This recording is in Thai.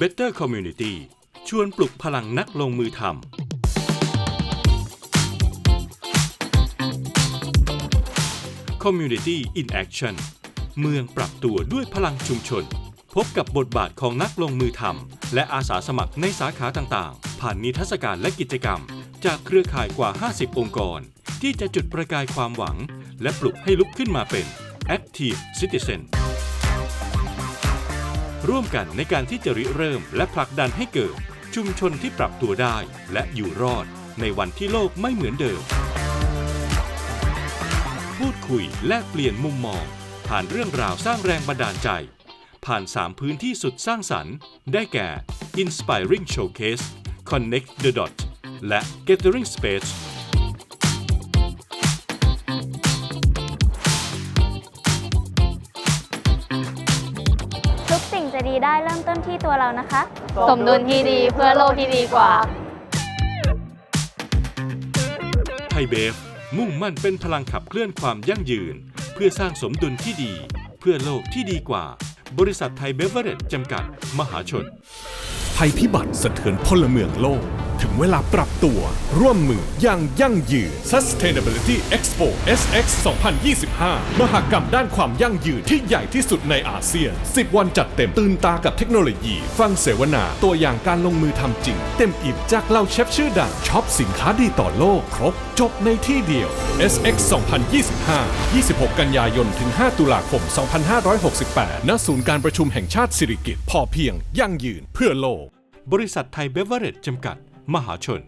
Better Community ชวนปลุกพลังนักลงมือทำ Community in Action เมืองปรับตัวด้วยพลังชุมชน พบกับบทบาทของนักลงมือทำและอาสาสมัครในสาขาต่างๆ ผ่านนิทรรศการและกิจกรรม จากเครือข่ายกว่า 50 องค์กร ที่จะจุดประกายความหวัง และปลุกให้ลุกขึ้นมาเป็น Active Citizen ร่วมกันในการที่จะริเริ่มและผลักดันให้เกิด ชุมชนที่ปรับตัวได้ และอยู่รอดในวันที่โลกไม่เหมือนเดิม พูดคุยแลกเปลี่ยนมุมมอง ผ่านเรื่องราวสร้างแรงบันดาลใจ ผ่าน 3 พื้นที่สุดสร้างสรรค์ ได้แก่ Inspiring Showcase Connect the Dot และ Gathering Space ดีได้เริ่มต้นที่ตัวเรานะคะ สมดุลที่ดีเพื่อโลกที่ดีกว่า ไทยเบฟ มุ่งมั่นเป็นพลังขับเคลื่อนความยั่งยืน เพื่อสร้างสมดุลที่ดี เพื่อโลกที่ดีกว่า บริษัทไทยเบเวอเรจจำกัด มหาชน ภัยพิบัติสะเทือนพลเมืองโลก ถึงเวลาปรับตัว ร่วมมืออย่างยั่งยืน Sustainability Expo SX 2025 มหกรรมด้านความยั่งยืนที่ใหญ่ที่สุดในอาเซียน 10 วันจัดเต็มตื่นตากับเทคโนโลยี ฟังเสวนา ตัวอย่างการลงมือทำจริง เต็มอิ่มจากเหล่าเชฟชื่อดังช็อปสินค้าดีต่อโลก ครบจบในที่เดียว SX 2025 26 กันยายนถึง 5 ตุลาคม 2568 ณ ศูนย์การประชุมแห่งชาติสิริกิติ์พอเพียงยั่งยืนเพื่อโลก บริษัทไทยเบเวอเรจจำกัด มหาชน